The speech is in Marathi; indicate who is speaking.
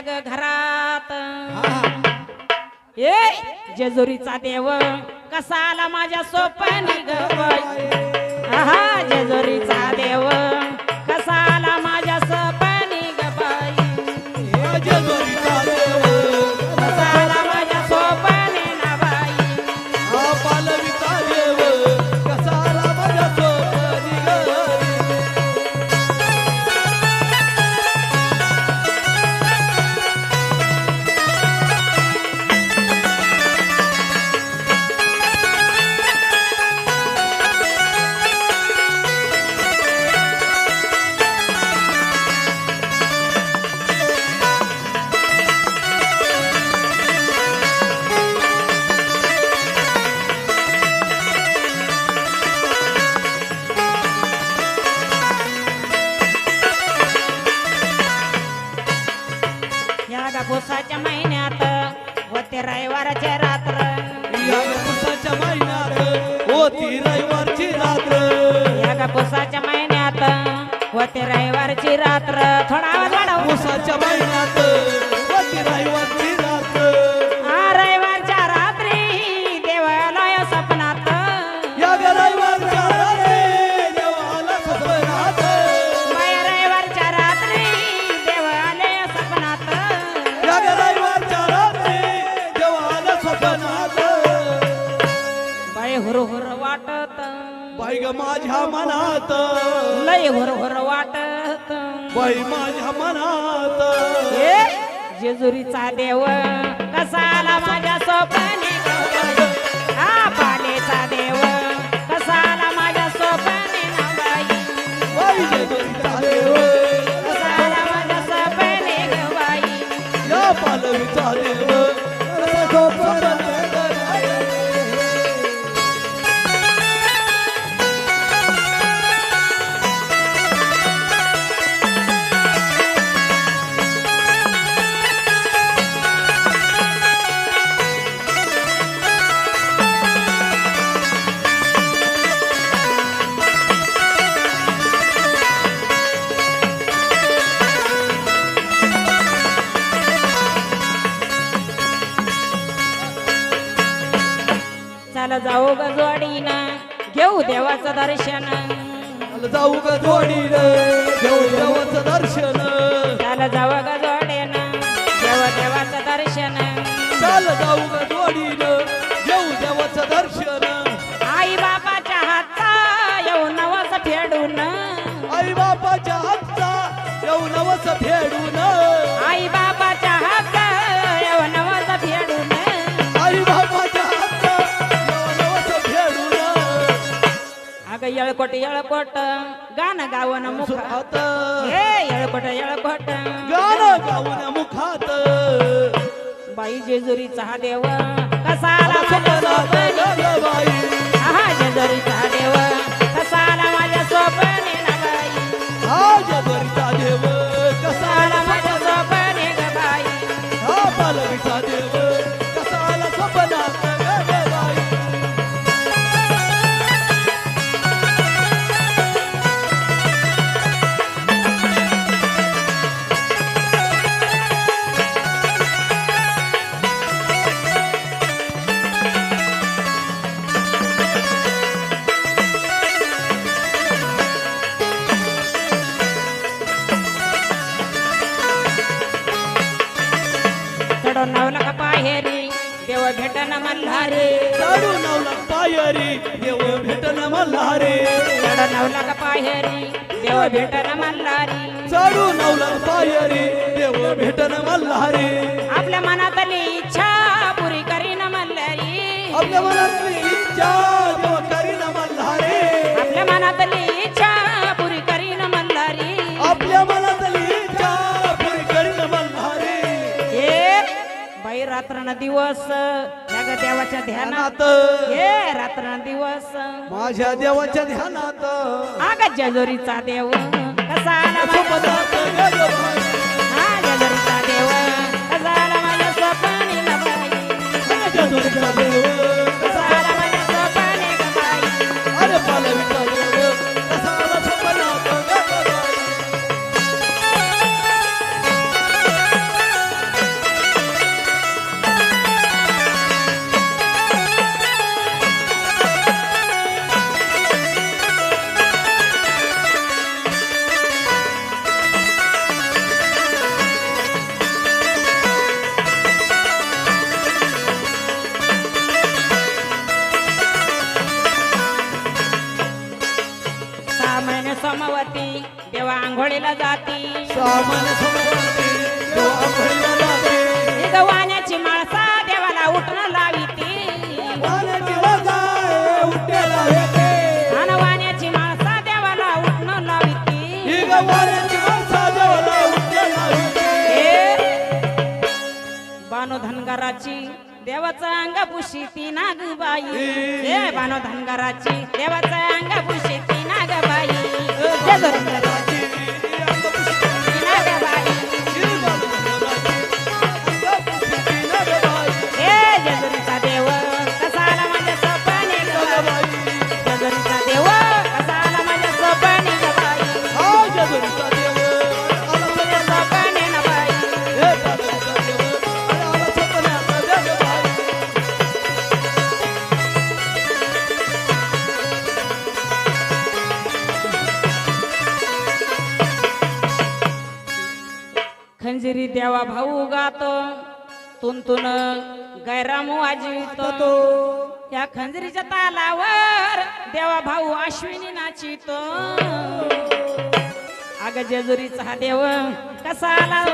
Speaker 1: त्या ग घरात ए जेजुरीचा देव कसा आला माझ्या सोपनी ग जेजुरीचा देव. या गपोसाच्या महिन्यात. होते रविवारचे रात्र.
Speaker 2: पुसाच्या महिन्यात. होती रविवारची रात्र.
Speaker 1: या गपोसाच्या महिन्यात. होते रविवारची रात्र. थोडा आवाज वाढव.
Speaker 2: पुसाच्या महिन्यात. ग माझ्या मनात.
Speaker 1: लय हुर हुर वाटत.
Speaker 2: बाई माझ्या मनात.
Speaker 1: जेजुरीचा देव कसा आला माझ्या स्वप्ने? हा पालेचा देव कसा आला माझ्या स्वप्ने बाई
Speaker 2: जेजुरीचा देव.
Speaker 1: कसा आला माझ्या स्वप्ने बाई
Speaker 2: या पालवीचा देव.
Speaker 1: जाऊ ग जोडीनं घेऊ देवाचं दर्शन.
Speaker 2: जाऊ ग जोडीनं घेऊ देवाचं दर्शन.
Speaker 1: चल जाऊ ग जोडीनं देव देवाचं दर्शन.
Speaker 2: चल जाऊ ग जोडीनं घेऊ देवाचं दर्शन.
Speaker 1: आई बाबाच्या हातचा येऊ नवस फेडून.
Speaker 2: आई बापाच्या हातचा येऊ नवस फेडून.
Speaker 1: येळकोट येळकोट गाणं गावन मुख.
Speaker 2: सुखात.
Speaker 1: हे येळकोट येळकोट.
Speaker 2: गाणं गाऊन मुखात.
Speaker 1: बाई जेजुरीचा हा देव कसा चढून नवला का पाहेरी देव भेटन मल्हारी.
Speaker 2: लाडू नवला पायरी? देव भेटन मल्हारे.
Speaker 1: चढून नवला का पाहेरी देव भेटन मल्हारी.
Speaker 2: चाडू नवला पायरी? देव भेटन मल्हारे.
Speaker 1: आपल्या मनातली इच्छा पुरी करीन मल्हारी.
Speaker 2: आपल्या मनातली इच्छा देव करीन मल्हारे.
Speaker 1: आपल्या मनातली बाई रात्र दिवस. या ग देवाच्या ध्यानात. हे रात्र दिवस.
Speaker 2: माझ्या देवाच्या ध्यानात.
Speaker 1: आग जेजुरीचा देव. कसा आला माझ्या आंघोळीला जाती.
Speaker 2: सामान संक्रांती देव आंघोळीला जाते.
Speaker 1: गवाण्याची माळसा देवाला उठणं लाविती.
Speaker 2: वाण्याची वाजाय उठेला येते.
Speaker 1: वाण्याची माळसा देवाला उठणं
Speaker 2: ही देवाला उठेला येते.
Speaker 1: बानो धनगराची देवाचं अंग पुशी ती नागबाई. हे बानो धनगराची देवाचं अंग खंजिरी देवा भाऊ गातो. तुंतुन गैरामू वाजवितो या खंजरीच्या तालावर देवा भाऊ अश्विनी नाचितो. अग जेजुरीचा हा देव कसा आला